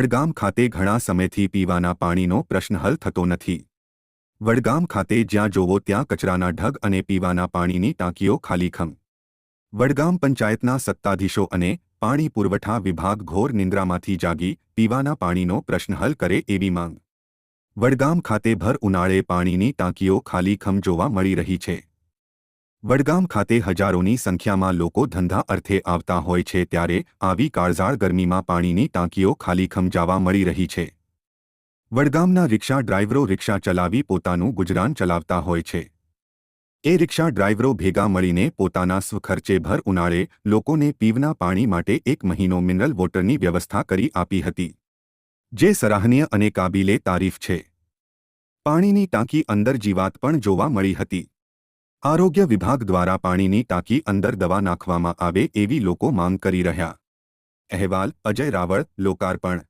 વડગામ ખાતે ઘણા સમયથી પીવાના પાણીનો પ્રશ્ન હલ થતો નથી. વડગામ ખાતે જ્યાં જોવો ત્યાં કચરાના ઢગ અને પીવાના પાણીની ટાંકીઓ ખાલીખમ વડગામ પંચાયતના સત્તાધીશો અને પાણી પુરવઠા વિભાગ ઘોર નિંદ્રામાંથી જાગી પીવાના પાણીનો પ્રશ્ન હલ કરે એવી માંગ. વડગામ ખાતે ભર ઉનાળે પાણીની ટાંકીઓ ખાલીખમ જોવા મળી રહી છે. વડગામ ખાતે હજારોની સંખ્યામાં લોકો ધંધા અર્થે આવતા હોય છે ત્યારે આવી કાળઝાળ ગરમીમાં પાણીની ટાંકીઓ ખાલીખમ જાવા મળી રહી છે. વડગામના રિક્ષા ડ્રાઈવરો રિક્ષા ચલાવી પોતાનું ગુજરાન ચલાવતા હોય છે. એ રિક્ષા ડ્રાઈવરો ભેગા મળીને પોતાના સ્વખર્ચે ભર ઉનાળે લોકોને પીવના પાણી માટે એક મહિનો મિનરલ વોટરની વ્યવસ્થા કરી આપી હતી. જે સરાહનીય અને કાબિલે તારીફ છે. પાણીની ટાંકી અંદર જીવાત પણ જોવા મળી હતી. આરોગ્ય વિભાગ દ્વારા પાણીની ટાંકી અંદર દવા નાખવામાં આવે એવી લોકો માંગ કરી રહ્યા. અહેવાલ અજય રાવળ, લોકાર્પણ.